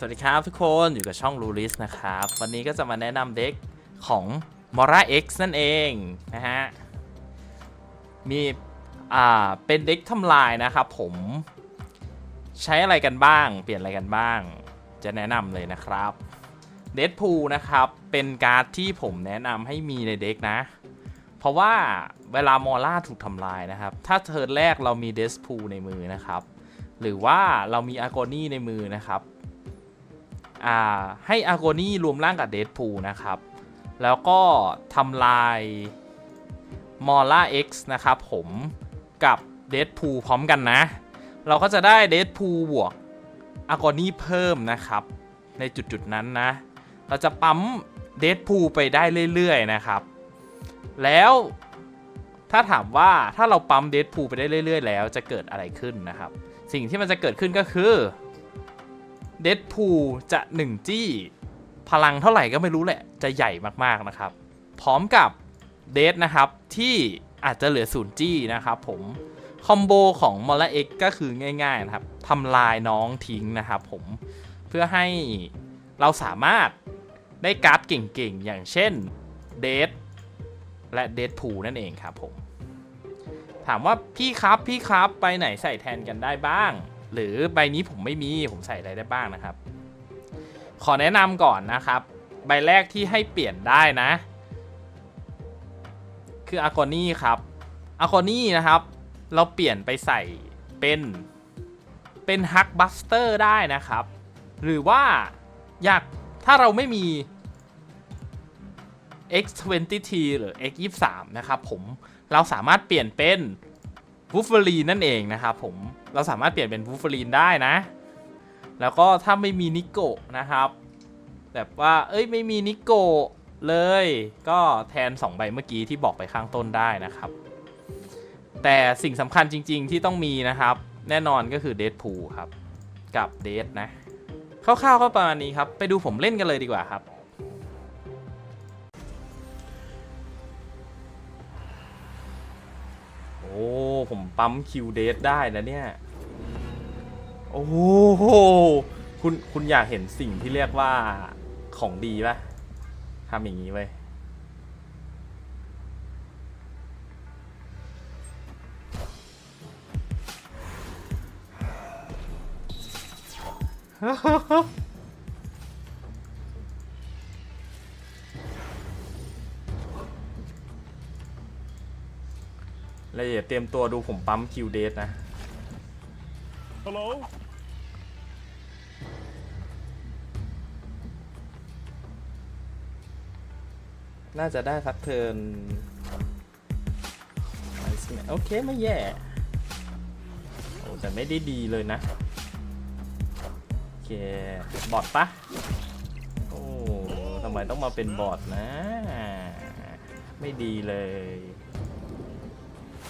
สวัสดีครับทุกคนอยู่กับช่องลูริสนะครับ วันนี้ก็จะมาแนะนำเด็กของ Mora X นั่นเองนะฮะ มีอ่าเป็นเด็กทำลายนะครับผมใช้อะไรกันบ้าง เปลี่ยนอะไรกันบ้าง จะแนะนำเลยนะครับเด p พูนะครับ เป็นการ์ดที่ผมแนะนำให้มีในเด็กนะ เพราะว่าเวลามอล่าถูกทำลายนะครับ ถ้าเทิร์นแรกเรามีเด p พูในมือนะครับ หรือว่าเรามีอาร์โกนี่ในมือนะครับ ให้อาโกนี่รวมร่างกับเด p พูนะครับ แล้วก็ทำลายมอล่า X นะครับผมกับเด p พูพร้อมกันนะ เราก็จะได้เด p พูบวกอาร์โกนี่เพิ่มนะครับ ในจุดๆนั้นนะ เราจะปั๊มเด p พูไปได้เรื่อยๆนะครับ แล้วถ้าถามว่าถ้าเราปั๊มเด p พูไปได้เรื่อยๆ แล้วจะเกิดอะไรขึ้นนะครับ สิ่งที่มันจะเกิดขึ้นก็คือ เด p พูจะ1จี้ พลังเท่าไหร่ก็ไม่รู้แหละ จะใหญ่มากๆนะครับ พร้อมกับเดทนะครับที่อาจจะเหลือศูนย์จี้นะครับผม คอมโบของมอลเอ็กก็คือง่าย ๆนะครับทำลายน้องทิ้งนะครับผม เพื่อให้เราสามารถได้การ์ดเก่งๆ อย่างเช่นเดทและเดทพูนั่นเองครับผม ถามว่าพี่ครับพี่ครับไปไหนใส่แทนกันได้บ้าง หรือใบนี้ผมไม่มีผมใส่อะไรได้บ้างนะครับ ขอแนะนำก่อนนะครับ ใบแรกที่ให้เปลี่ยนได้นะ คืออากอนี่ครับอากอนี่นะครับ เราเปลี่ยนไปใส่เป็นเป็นฮักบัสเตอร์ได้นะครับ หรือว่าอยากถ้าเราไม่มี X20T หรือ X23 นะครับผมเราสามารถเปลี่ยนเป็น วูฟเฟอรีนนั่นเองนะครับผมเราสามารถเปลี่ยนเป็นวูฟเฟอรีนได้นะ แล้วก็ถ้าไม่มีนิโกะนะครับ แบบว่าเอ้ยไม่มีนิโกะเลย ก็แทน 2 ใบเมื่อกี้ที่บอกไปข้างต้นได้นะครับ แต่สิ่งสำคัญจริง ๆ ที่ต้องมีนะครับ แน่นอนก็คือเด p พูครับ กับเดทนะคร่าวๆก็ประมาณนี้ครับ ไปดูผมเล่นกันเลยดีกว่าครับ โอ้ผมปั๊มคิวเดทได้นะเนี่ย โอ้โหคุณคุณอยากเห็นสิ่งที่เรียกว่าของดีปะทำอย่างนี้เว้ยแล้วอย่าเตรียมตัวดูผมปั๊มคิวเดทนะ Hello? น่าจะได้สักเทิร์นโอเค ไม่แย่โอ้แต่ไม่ได้ดีเลยนะ โอเค บอทปะโอ้ทำไมต้องมาเป็นบอทนะ ไม่ดีเลยโ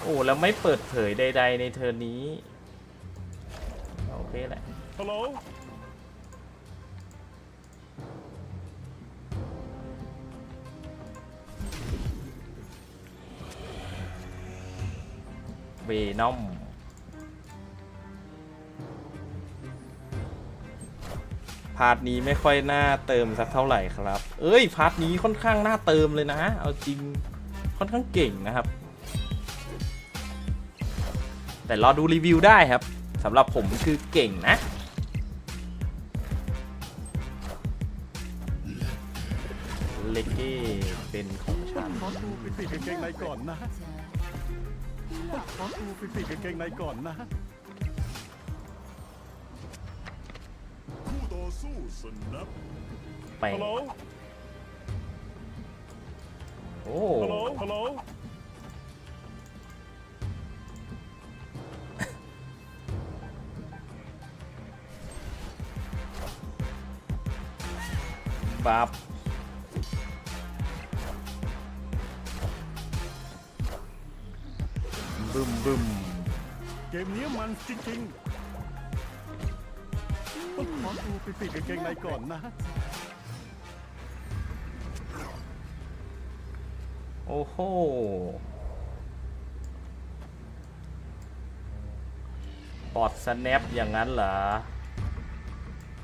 อ้แล้วไม่เปิดเผยใด ๆ ในเทอร์นนี้ โอเคแหละ Hello? เวนอมพาร์ทนี้ไม่ค่อยน่าเติมสักเท่าไหร่ครับ เอ้ยพาร์ทนี้ค่อนข้างน่าเติมเลยนะ เอาจริงค่อนข้างเก่งนะครับ แต่รอดูรีวิวได้ครับสำหรับผมคือเก่งนะ เลกเก้เป็นของฉันขอดูปิดๆกางเกงในก่อนนะขอดูปิดๆกางเกงในก่อนนะคู่ต่อสู้สนับไป Hello? โอ้ Hello? Hello? บับบึมบึมเกมนี้มันจริงๆขอดูปิดๆกางเกงในก่อนนะ โอ้โห ปอดสแนปอย่างนั้นเหรอ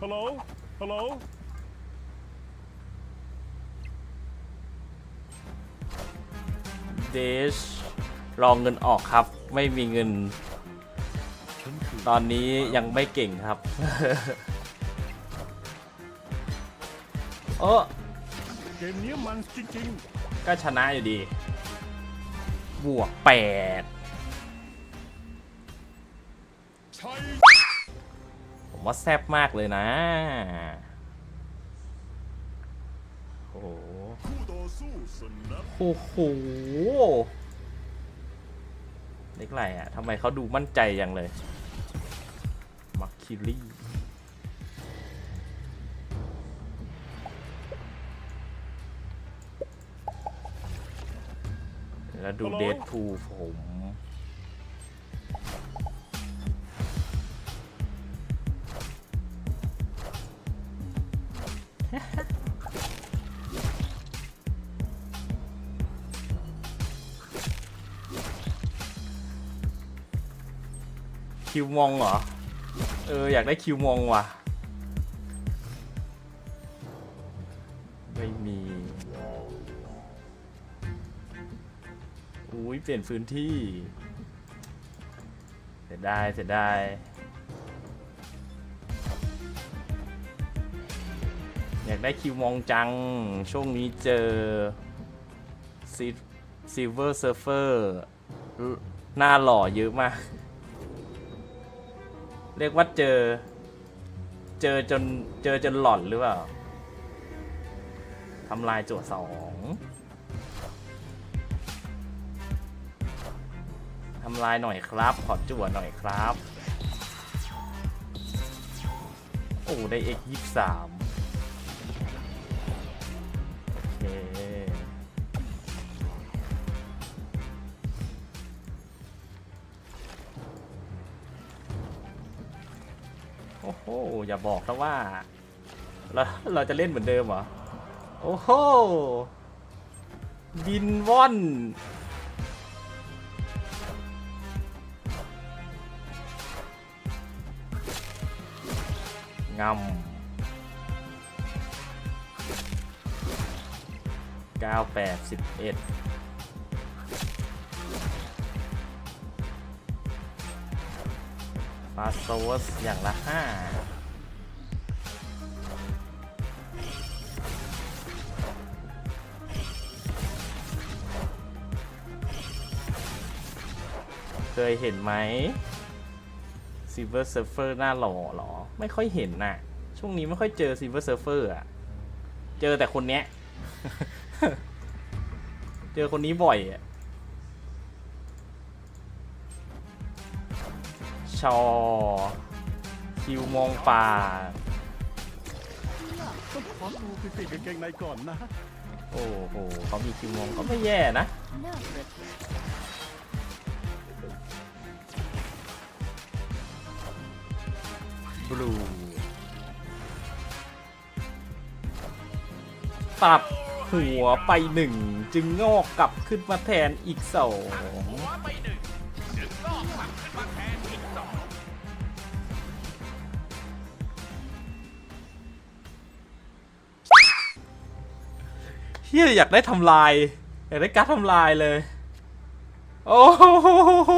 Hello? ฮัลโหล ดชรองเงินออกครับ ไม่มีเงิน ตอนนี้ยังไม่เก่งครับโอ้เกมนี้มันจริงก็ชนะอยู่ดี บวกแปดผมว่าแซ่บมากเลยนะ โอ้โห คู่ต่อสู้สนับ โอ้โหเล็กไรอะทำไมเขาดูมั่นใจอย่างเลย มักคิลี่แล้วดูเดดพูผม คิวมองเหรอ เออ อยากได้คิวมองว่ะ ไม่มี อุ้ยเปลี่ยนพื้นที่ เสียดายเสียดายอยากได้คิวมองจัง ช่วงนี้เจอซิลเวอร์เซิร์ฟเฟอร์หน้าหล่อเยอะมาก เรียกว่าเจอ เจอจนเจอจนหล่อนหรือเปล่าทำลายจั่วสองทำลายหน่อยครับ ขอจั่วหน่อยครับ โอ้ ได้ x ยี่สามโอเค อย่าบอกนะว่า เราเราจะเล่นเหมือนเดิมเหรอ โอ้โห บินว่อน งำเก้าแปดสิบเอ็ดฟาสโซสอย่างละห้า เคยเห็นไหม Silver Surfer หน้าหล่อเหรอ ไม่ค่อยเห็นน่ะ ช่วงนี้ไม่ค่อยเจอ Silver Surfer อะ เจอแต่คนเนี้ย เจอคนนี้บ่อยอะชอ คิวมองป่า ต้องขอดูไปปิดกางเกงในก่อนนะ โอ้โหเขามีคิวมองก็ไม่แย่นะ บลูตัดหัวไปหนึ่งจึงงอกกลับขึ้นมาแทนอีกสองเฮียอยากได้ทำลาย อยากได้การดทำลายเลย โอ้โห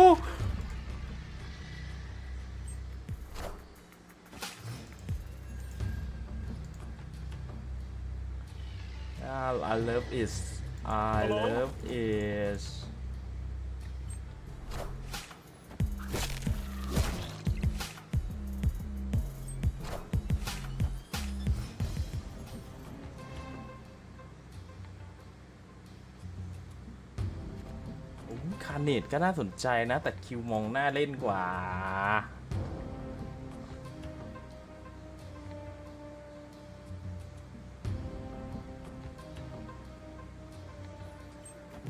love is I Hello? love is คาเนตก็น่าสนใจนะ แต่คิวมองหน้าเล่นกว่า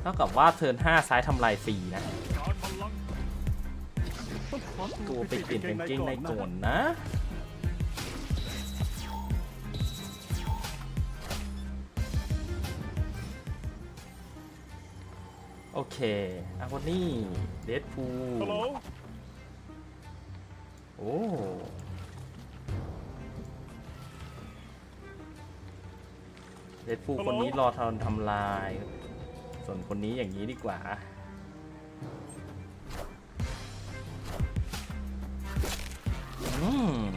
ท่ากับว่าเทิร์น5ซ้ายทำลายฟรีนะการพลังต้องขอดูตัวไปไปเปปิลี่ยดนกางกางเกเกงงในในก่ก่ออนนนะนะ โอเคอาคนนี่เดดพูฮัลโหลโอ้เดดฟูคนนี้รอทำทำลาย ส่วนคนนี้อย่างนี้ดีกว่าอืม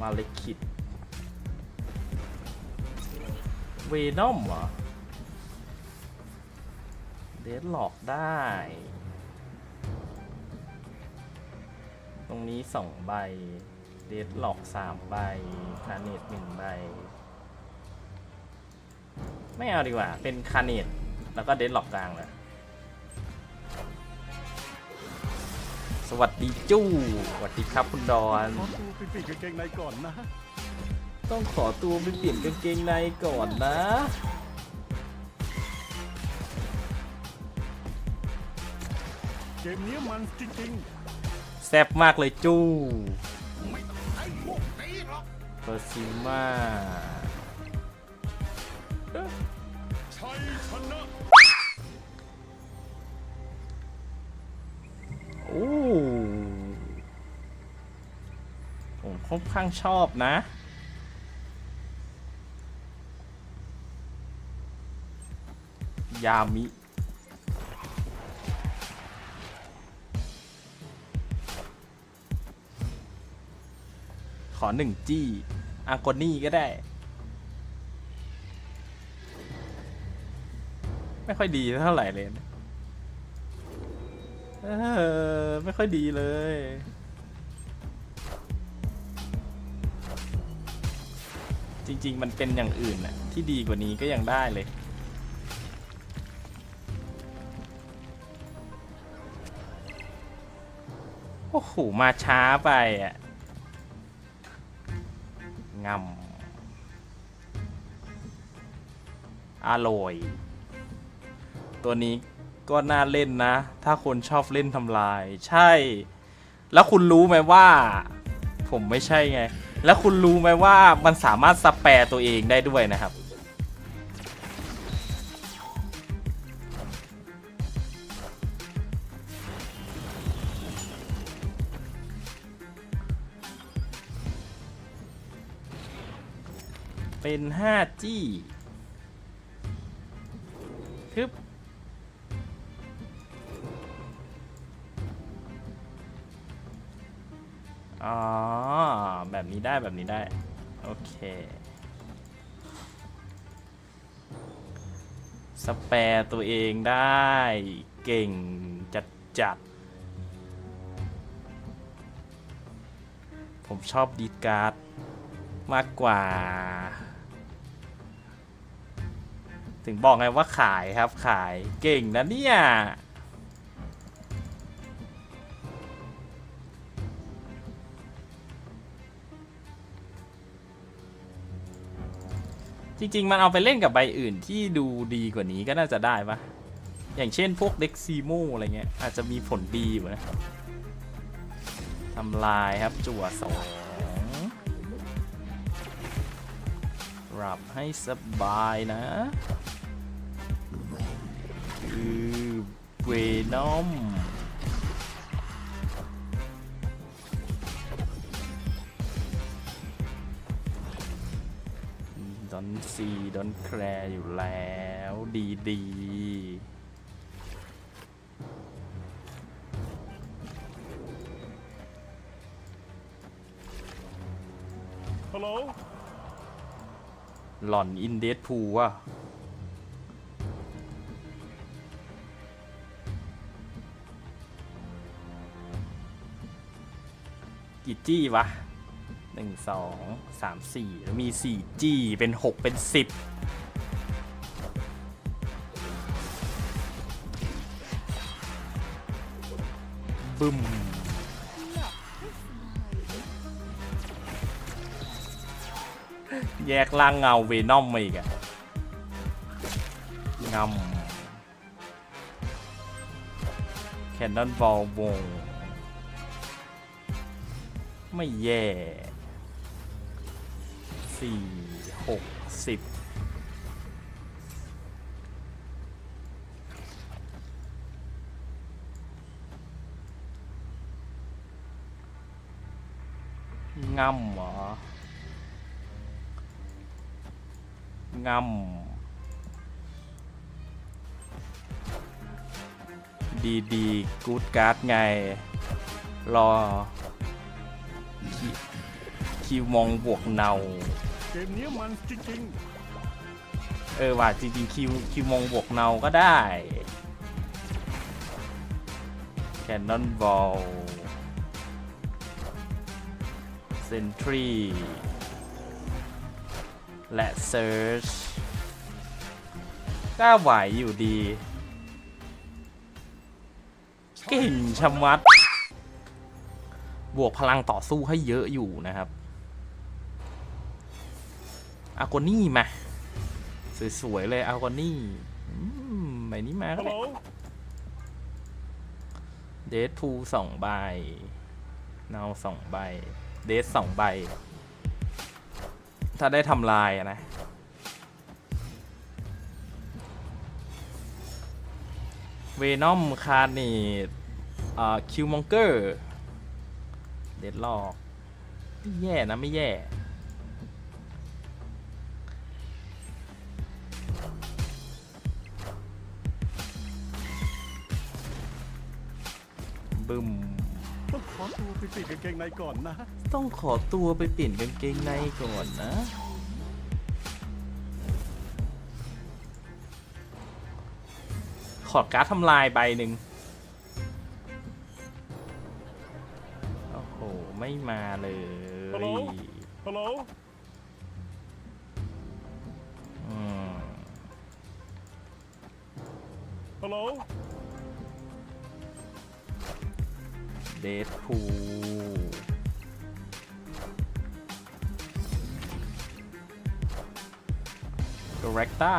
มาเลกคิดเวนอมเหรอเดดหลอกได้ ตรงนี้สองใบ เดดหลอกสามใบคาเนตหนึ่งใบ ไม่เอาดีกว่า เป็นคาเนตแล้วก็เดดหลอกกลางเลยสวัสดีจู้สวัสดีครับคุณดอน ขอตัวไปเปลี่ยนกางเกงในก่อนนะ ต้องขอตัวไปเปลี่ยนกางเกงในก่อนนะ เกมนี้มันจริงแซ่บมากเลยจู้ เปอร์ซิมาโอ้ผมค่อนข้างชอบนะยามิ อหนึ่งจี้อากอนี่ก็ได้ ไม่ค่อยดีเท่าไหร่เลยนะเออไม่ค่อยดีเลย จริง ๆ มันเป็นอย่างอื่นน่ะที่ดีกว่านี้ก็ยังได้เลยโอ้โห มาช้าไปอะ งำอร่อย ตัวนี้ก็น่าเล่นนะ ถ้าคนชอบเล่นทำลาย ใช่ แล้วคุณรู้ไหมว่า ผมไม่ใช่ไง แล้วคุณรู้ไหมว่ามันสามารถสแปรตัวเองได้ด้วยนะครับ เป็น5จี้ทึบอ๋อ แบบนี้ได้แบบนี้ได้ โอเคสแปรตัวเองได้เก่งจัดจัด ผมชอบดีดการ์ดมากกว่า ถึงบอกไงว่าขายครับขายเก่งนะเนี่ยจริง ๆ มันเอาไปเล่นกับใบอื่นที่ดูดีกว่านี้ก็น่าจะได้ปะอย่างเช่นพวกเด็กซีโมอะไรเงี้ย อาจจะมีผลดีอยู่นะทำลายครับจั่วสองปรับให้สบายนะ เวนอมดอนซีดอนแคร์อยู่แล้วดีดีฮัลโหลหล่อนอินเด p พูว่ะ กี่จี้วะหนึ่งสองสามสี่มีสี่จี้เป็นหกเป็นสิบบึ้มแยกล่างเงาเวนอมมาอีกอะงำแคนนอนบอลวง ไม่แย่สี่หกสิบง่ำเหรอง่ำดีดีกูดการ์ดไง รอ คิวมองบวกเนาเกมนี้มันจริงเออว่าจริงๆคิวคิวมองบวกเนาก็ได้แคนนอนบอลเซนทรีและเซิร์ชก็ไหวอยู่ดี เก่งชะมัด บวกพลังต่อสู้ให้เยอะอยู่นะครับ อากอนี่มา สวยๆเลยอากอนี่อืมใบนี้มาก็ฮัลโหลเดทพูสองใบเนาสองใบ เดทสองใบ ถ้าได้ทำลายนะเวนอมคาร์นตอ่าคิวมองเกอร์ เดดลอก ไม่แย่นะ ไม่แย่ ต้องขอตัวไปเปลี่ยนกางเกงในก่อนนะ ต้องขอตัวไปเปลี่ยนกางเกงในก่อนนะ ขอการ์ดทำลายใบหนึ่งโอ้โห ไม่มาเลย ฮัลโหลฮัลโหลอืม ฮัลโหล เดทพูดเรกต้า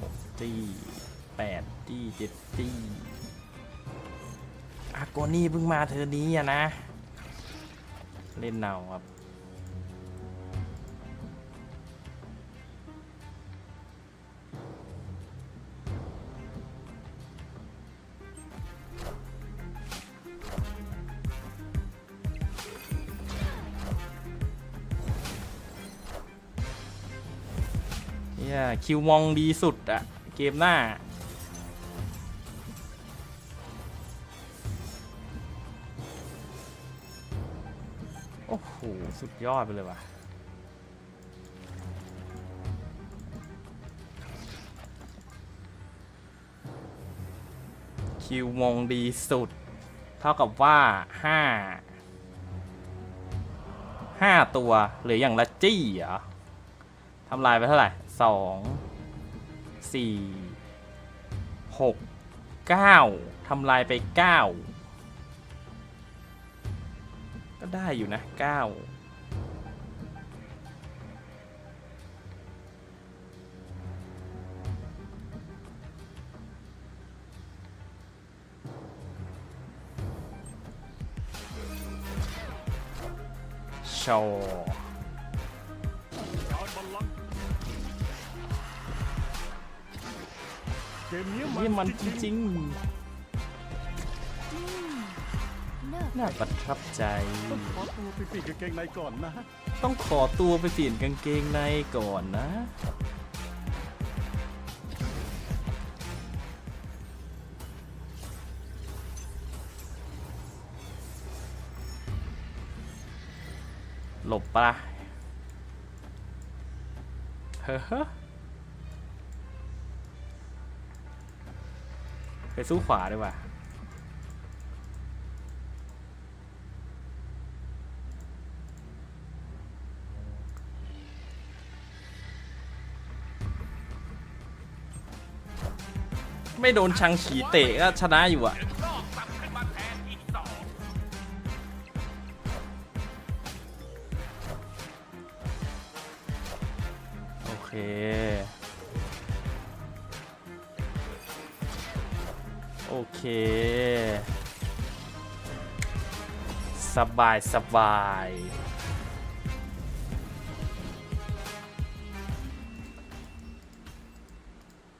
หกจี้แปดจี้เจ็ดจี้อากอนี่เพิ่งมาเธอนี้อะนะ เล่นเนาครับ คิวมองดีสุดอะเกมหน้า โอ้โห สุดยอดไปเลยว่ะคิวมองดีสุด เท่ากับว่าห้าห้าตัว หรืออย่างละจี้เหรอทำลายไปเท่าไหร่ สองสี่หกเก้าทำลายไปเก้าก็ได้อยู่นะเก้าโชว์ เกมนี้นี่มัมันนจจริงริงเลิกๆน่าประทับใจๆต้องขอตัวไปเปลี่ยนกางเกงในก่อนนะ ต้องขอตัวไปเปลี่ยนกางเกงในก่อนนะ หลบปะล่ะเฮ้อ ไปสู้ขวาดีกว่าไม่โดนชังฉีเตะก็ชนะอยู่อะ บายสบาย